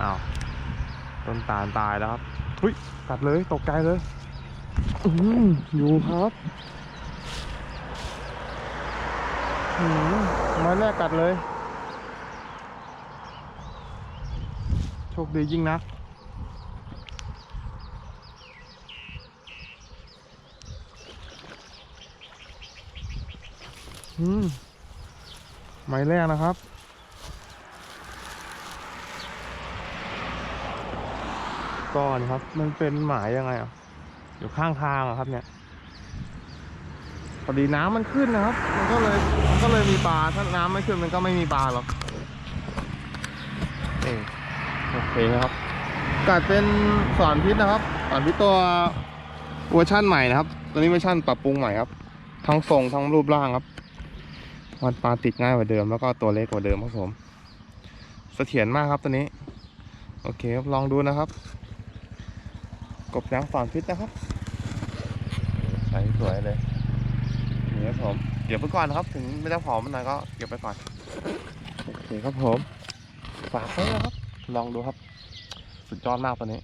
อ้าวต้นตาลตายแล้วครับอุ้ยกัดเลยตกใจเลยอืมอยู่ครับอืมไม้แรกกัดเลย โชคดียิ่งนักอืมไม้แรกนะครับ ก้อนครับ มันเป็นหมายยังไงอะ อยู่ข้างทางอะครับ เนี่ยพอดีน้ำมันขึ้นนะครับ มันก็เลยมันก็เลยมีปลา ถ้าน้ำไม่ขึ้นมันก็ไม่มีปลาหรอกเออโอเคนะครับกัดเป็นสอนพิษนะครับสอนพิษตัวเวอร์ชั่นใหม่นะครับ ตัวนี้เวอร์ชั่นปรับปรุงใหม่ครับ ทั้งทรงทั้งรูปร่างครับมันปลาติดง่ายกว่าเดิม แล้วก็ตัวเล็กกว่าเดิมครับผม เสถียรมากครับตัวนี้ โอเคครับลองดูนะครับ กบยางสอนพิษนะครับใช้สวยเลยนี่ครับผมเก็บไปก่อนนะครับ ถึงไม่ได้ผอมมันหน่อยก็เก็บไปก่อนโอเคครับผมฝากไว้นะครับ ลองดูครับ สุดยอดมากตัวนี้